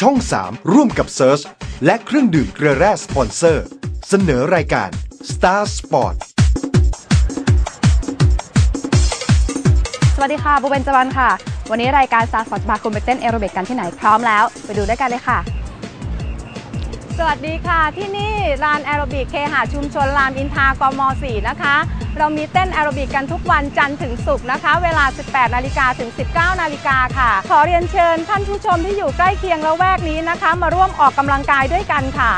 ช่อง 3 ร่วมกับเซิร์ชและเครื่องดื่มเกลือแร่สปอนเซอร์ เสนอรายการ Star Sport สวัสดีค่ะบูเบนจวันค่ะ วันนี้รายการ Star Sport บาร์คุณไปเต้นแอโรบิกกันที่ไหนพร้อมแล้ว ไปดูด้วยกันเลยค่ะ สวัสดีค่ะ ที่นี่ลานแอโรบิกเคหะชุมชนรามอินทรากม 4 นะคะ เรามีเต้นแอโรบิกกันทุกวันจันทร์ถึงศุกร์นะคะ เวลา 18 นาฬิกาถึง 19 นาฬิกาค่ะ ขอเรียนเชิญท่านผู้ชมที่อยู่ใกล้เคียงละแวกนี้นะคะ มาร่วมออกกำลังกายด้วยกันค่ะ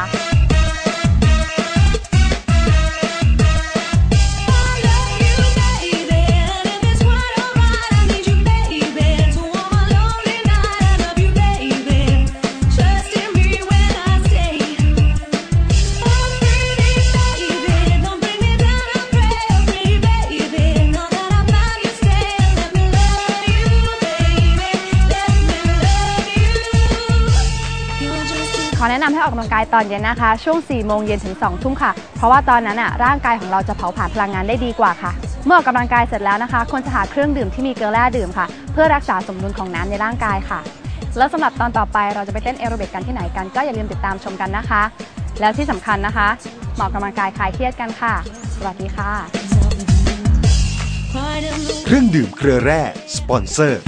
อแนะนำให้ออกกำลังกายตอนเย็นนะคะ ช่วง 4 โมงเย็นถึง 2 ทุ่มค่ะ เพราะว่าตอนนั้นอะร่างกายของเราจะเผาผลาญพลังงานได้ดีกว่าค่ะ เมื่อออกกำลังกายเสร็จแล้วนะคะควรจะหาเครื่องดื่มที่มีเกลือแร่ดื่มค่ะ เพื่อรักษาสมดุลของน้ำในร่างกายค่ะ แล้วสำหรับตอนต่อไปเราจะไปเต้นแอโรบิกกันที่ไหนกันก็อย่าลืมติดตามชมกันนะคะ แล้วที่สำคัญนะคะมาออกกำลังกายคลายเครียดกันค่ะ สวัสดีค่ะ เครื่องดื่มเกลือแร่สปอนเซอร์